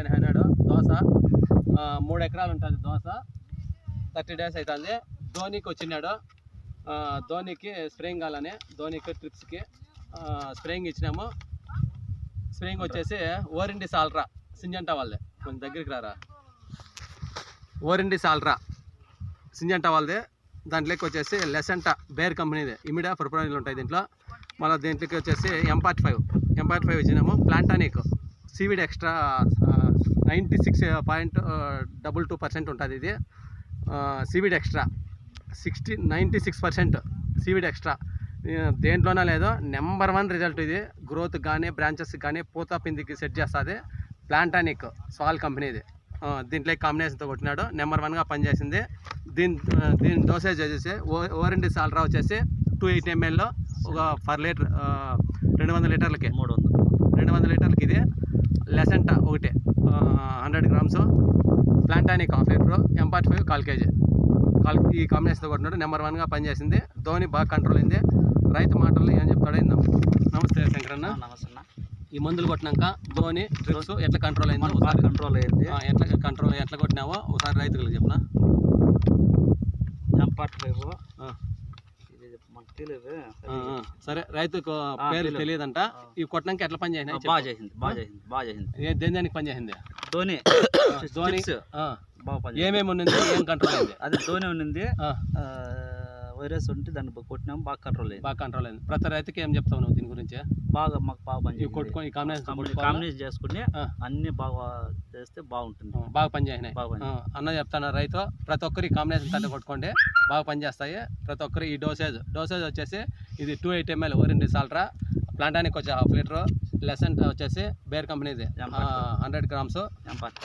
అని అన్నాడు దోశ మూడు ఎకరాలు ఉంటుంది దోశ. థర్టీ డేస్ అవుతుంది ధోనికి వచ్చినాడు. ధోనికి స్ప్రేయింగ్ కావాలని ధోనికి ట్రిప్స్కి స్ప్రేయింగ్ ఇచ్చినాము. స్ప్రేయింగ్ వచ్చేసి ఓరిండి సాల్రా సింజంటా వాళ్ళదే. కొంచెం దగ్గరికి రారా. ఓరిండి సాల్రా సింజంటా వాళ్ళదే. దాంట్లోకి వచ్చేసి లెసెంటా బేర్ కంపెనీది. ఇమిడియా ప్రొపనీలు ఉంటాయి దీంట్లో. మళ్ళీ దీంట్లోకి వచ్చేసి ఎంపార్ట్ ఫైవ్ ఎంపార్ట్ ఫైవ్ ఇచ్చినాము. ప్లాంటానిక్. Seaweed extract ninety six point double two percent ఉంటుంది ఇది. Seaweed extract. Sixty ninety six percent seaweed extract. దేంట్లోనే లేదో నెంబర్ వన్ రిజల్ట్ ఇది. గ్రోత్ కానీ బ్రాంచెస్ కానీ పూత పిందికి సెట్ చేస్తుంది. ప్లాంటానిక్ సాల్ కంపెనీది దీంట్లో కాంబినేషన్తో కొట్టినాడు. నెంబర్ వన్గా పనిచేసింది. దీని దీని డోసేజ్ వచ్చేసి ఓ ఓరెండి సాల్రా వచ్చేసి టూ ఎయిటీ ఎంఎల్లో ఒక పర్ లీటర్ రెండు వందల లీటర్లకి. మూడు వందలు. రెండు వందల లీటర్లకి ఇది. లెసెంటా ఒకటి. ప్లాంటానిక్ హాఫ్ లీటర్ ఎంపార్ట్ ఫైవ్ కాల్ కేజీ. కాల్ ఈ కాంబినేషన్తో కొట్టినాడు నెంబర్ వన్గా పనిచేసింది. ధోని బాగా కంట్రోల్ అయింది. రైతు మాటల్లో ఏం చెప్తాడో ఇందాం నమస్తే శంకరన్న నమస్తే ఈ మందులు కొట్టినాక ధోని ట్రిప్స్ ఎట్లా కంట్రోల్ అయిందో బాగా ఒకసారి. కంట్రోల్ అయింది. ఎట్లా కంట్రోల్ ఎట్లా కొట్టినావో ఒకసారి రైతులకు చెప్పనా? ఫైవ్ తెలియదు ఆ, ఆ. సరే రైతుకు పేరు తెలియదు. తెలియదంట. ఈ కొట్టినాక ఎట్లా పని చేసినాయి బాగా చేసింది బాగా చేసింది బాగా చేసింది. దేని దానికి పని చేసింది ధోని. ధోని ఏమేమి ఉన్నది? ఏం కంట్రోల్ అయింది? అది ధోని ఆ, వైరస్ ఉంటే దాన్ని కొట్టినాము బాగా కంట్రోల్ అయింది. బాగా కంట్రోల్ అయింది. ప్రతి రైతుకి ఏం చెప్తావు నువ్వు దీని గురించి? బాగా మాకు బాగా పని. కొట్టుకొని కాంబినేషన్ కాంబినే- కాంబినేషన్ చేసుకుని. అన్ని బాగా చేస్తే బాగుంటుంది. బాగా పని చేసినాయి. అన్న చెప్తాను రైతు? ప్రతి ఒక్కరు ఈ కాంబినేషన్ తండ్రి కొట్టుకోండి బాగా పనిచేస్తాయి ప్రతి ఒక్కరు ఈ డోసేజ్ డోసేజ్ వచ్చేసి ఇది టూ ఎయిట్ ఎంఎల్ ఓరిండి సాల్ట్రా ప్లాంటానికి వచ్చి హాఫ్ లీటర్. లెసెంట్ వచ్చేసి బేర్ కంపెనీది. Hundred grams.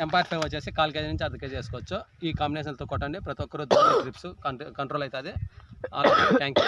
ఎంపార్ ఫైవ్ వచ్చేసి కాల్ కేజీ నుంచి అర్ధ కేజీ వేసుకోవచ్చు. ఈ కాంబినేషన్తో కొట్టండి. ప్రతి ఒక్కరు ట్రిప్స్ కంట్రోల్ అవుతుంది. Thank you